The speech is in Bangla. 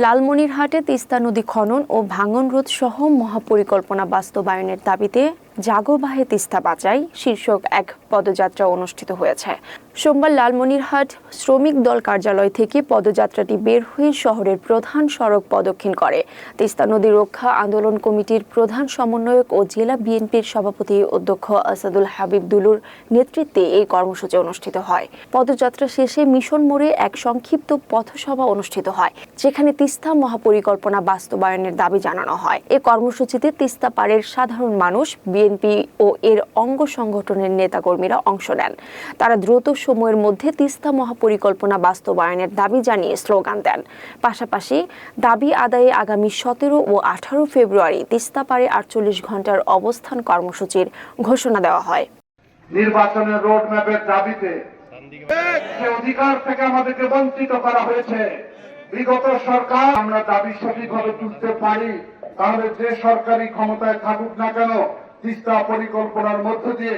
লালমনিরহাটে তিস্তা নদী খনন ও ভাঙন রোধ সহ মহাপরিকল্পনা বাস্তবায়নের দাবিতে জাগোবাহে তিস্তা বাঁচাই শীর্ষক এক পদযাত্রা অনুষ্ঠিত হয়েছে। সোমবার লালমনিরহাট শ্রমিক দল কার্যালয় থেকে পদযাত্রাটি বের হয়ে শহরের প্রধান সড়ক প্রদক্ষিণ করে। তিস্তা নদী রক্ষা আন্দোলন কমিটির প্রধান সমন্বয়ক ও জেলা বিএনপির সভাপতি অধ্যক্ষ আসাদুল হাবিব দুলুর নেতৃত্বে এই কর্মসূচি অনুষ্ঠিত হয়। পদযাত্রা শেষে মিশন মোড়ে এক সংক্ষিপ্ত পথসভা অনুষ্ঠিত হয়, যেখানে তিস্তা মহাপরিকল্পনা বাস্তবায়নের দাবি জানানো হয়। এ কর্মসূচিতে তিস্তা পাড়ের সাধারণ মানুষ, বিএনপি ও এর অঙ্গ সংগঠনের নেতাকর্মীরা অংশ নেন। তারা দ্রুত সময়ের মধ্যে তিস্তা মহাপরিকল্পনা বাস্তবায়নের দাবি জানিয়ে স্লোগান দেন। পাশাপাশি দাবি আদায়ে আগামী সতেরো ও আঠারো ফেব্রুয়ারি তিস্তা পারে আটচল্লিশ ঘণ্টার অবস্থান কর্মসূচির ঘোষণা দেওয়া হয়। নির্বাচনের রোড ম্যাপের দাবিতে অধিকার থেকে আমাদেরকে বঞ্চিত করা হয়েছে। বিগত সরকার, আমরা দাবি সঠিকভাবে তুলতে পারি। তাহলে যে সরকারি ক্ষমতায় থাকুক না কেন তিস্তা পরিকল্পনার মধ্য দিয়ে